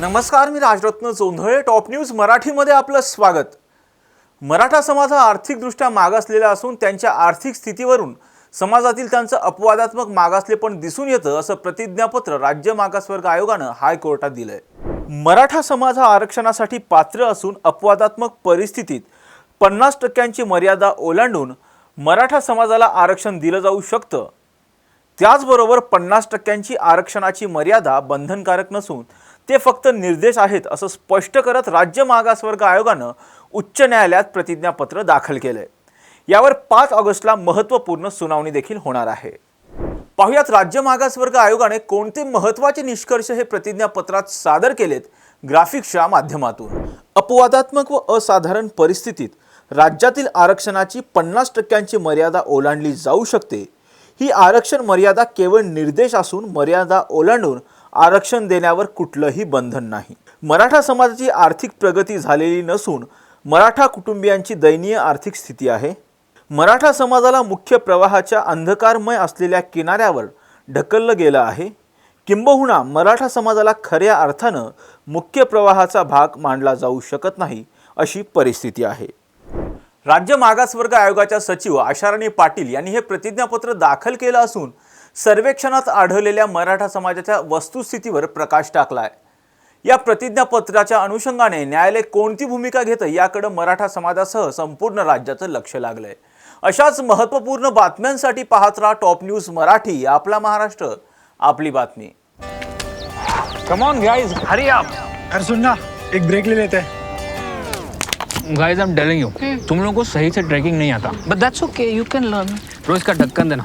नमस्कार मी Rajratna Jondhale. Top news मराठीमध्ये आपलं स्वागत. मराठा समाज हा आर्थिकदृष्ट्या मागासलेला असून त्यांच्या आर्थिक स्थितीवरून समाजातील त्यांचं अपवादात्मक मागासलेपण दिसून येतं असं प्रतिज्ञापत्र राज्य मागासवर्ग आयोगानं हायकोर्टात दिलंय. मराठा समाज हा आरक्षणासाठी पात्र असून अपवादात्मक परिस्थितीत पन्नास टक्क्यांची मर्यादा ओलांडून मराठा समाजाला आरक्षण दिलं जाऊ शकतं. त्याचबरोबर पन्नास टक्क्यांची आरक्षणाची मर्यादा बंधनकारक नसून ते फक्त निर्देश आहेत असं स्पष्ट करत राज्य मागासवर्ग आयोगानं उच्च न्यायालयात प्रतिज्ञापत्र दाखल केलंय. यावर पाच ऑगस्टला महत्त्वपूर्ण सुनावणी देखील होणार आहे. पाहुयात राज्य मागासवर्ग आयोगाने कोणते महत्त्वाचे निष्कर्ष हे प्रतिज्ञापत्रात सादर केलेत ग्राफिक्सच्या माध्यमातून? अपवादात्मक व असाधारण परिस्थितीत राज्यातील आरक्षणाची पन्नास टक्क्यांची मर्यादा ओलांडली जाऊ शकते. ही आरक्षण मर्यादा केवळ निर्देश असून मर्यादा ओलांडून आरक्षण देण्यावर कुठलंही बंधन नाही. मराठा समाजाची आर्थिक प्रगती झालेली नसून मराठा कुटुंबियांची दयनीय आर्थिक स्थिती आहे. मराठा समाजाला मुख्य प्रवाहाच्या अंधकारमय असलेल्या किनाऱ्यावर ढकललं गेलं आहे. किंबहुना मराठा समाजाला खऱ्या अर्थानं मुख्य प्रवाहाचा भाग मानला जाऊ शकत नाही अशी परिस्थिती आहे. राज्य मागासवर्ग आयोगाच्या सचिव आशाराणी पाटील यांनी हे प्रतिज्ञापत्र दाखल केलं असून सर्वेक्षणात आढळलेल्या मराठा समाजाच्या वस्तुस्थितीवर प्रकाश टाकलाय. या प्रतिज्ञापत्राच्या अनुषंगाने न्यायालय कोणती भूमिका घेतं याकडे मराठा समाजासह संपूर्ण राज्याचं लक्ष लागलंय. अशाच महत्त्वपूर्ण बातम्यांसाठी पाहत राहा टॉप न्यूज मराठी आपला महाराष्ट्र आपली बातमी. कम ऑन गाइस हरी आप अरे सुन ना एक ब्रेक ले लेते. हैं guys I am telling you तुम लोगों को सही से ट्रैकिंग नहीं आता. But that's okay, you can learn. रोज का ढक्कन देना.